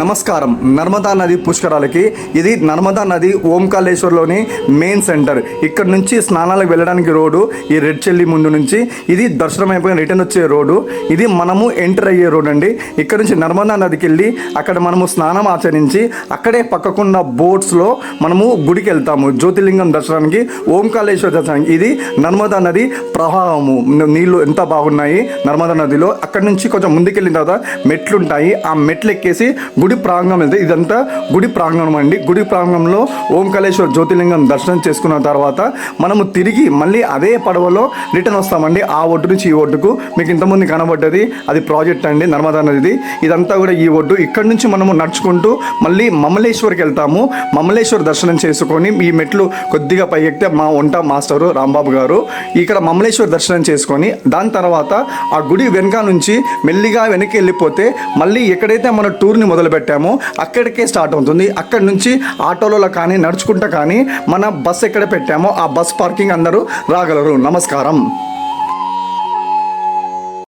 నమస్కారం. నర్మదా నది పుష్కరాలకి ఇది నర్మదా నది ఓంకాళేశ్వర్లోని మెయిన్ సెంటర్. ఇక్కడ నుంచి స్నానాలకు వెళ్ళడానికి రోడ్డు ఈ రెడ్ చెల్లి ముందు నుంచి. ఇది దర్శనం అయిపోయిన రిటర్న్ వచ్చే రోడ్డు. ఇది మనము ఎంటర్ అయ్యే రోడ్ అండి. ఇక్కడ నుంచి నర్మదా నదికి వెళ్ళి అక్కడ మనము స్నానం ఆచరించి అక్కడే పక్కకున్న బోట్స్లో మనము గుడికి వెళ్తాము. జ్యోతిర్లింగం దర్శనానికి ఓంకాళేశ్వర దర్శనానికి. ఇది నర్మదా నది ప్రవాహము. నీళ్ళు ఎంత బాగున్నాయి నర్మదా నదిలో. అక్కడ నుంచి కొంచెం ముందుకెళ్ళిన తర్వాత మెట్లుంటాయి. ఆ మెట్లు ఎక్కేసి గుడి ప్రాంగణం వెళ్తే ఇదంతా గుడి ప్రాంగణం అండి. గుడి ప్రాంగణంలో ఓంకాళేశ్వర జ్యోతిలింగం దర్శనం చేసుకున్న తర్వాత మనము తిరిగి మళ్ళీ అదే పడవలో రిటర్న్ వస్తామండి. ఆ ఒడ్డు నుంచి ఈ ఒడ్డుకు. మీకు ఇంతకుముందు కనబడ్డది అది ప్రాజెక్ట్ అండి నర్మదా నదిది. ఇదంతా కూడా ఈ ఒడ్డు. ఇక్కడ నుంచి మనము నడుచుకుంటూ మళ్ళీ మమలేశ్వర్కి వెళ్తాము. మమలేశ్వర్ దర్శనం చేసుకొని ఈ మెట్లు కొద్దిగా పై ఎక్కితే మా వంట మాస్టరు రాంబాబు గారు ఇక్కడ మమలేశ్వర్ దర్శనం చేసుకొని దాని తర్వాత ఆ గుడి వెనక నుంచి మెల్లిగా వెనక్కి వెళ్ళిపోతే మళ్ళీ ఎక్కడైతే మన టూర్ని మొదలు పెట్టామో అక్కడికే స్టార్ట్ అవుతుంది. అక్కడి నుంచి ఆటోలలో కానీ నడుచుకుంటా కానీ మన బస్ ఎక్కడ పెట్టామో ఆ బస్ పార్కింగ్ అందరూ రాగలరు. నమస్కారం.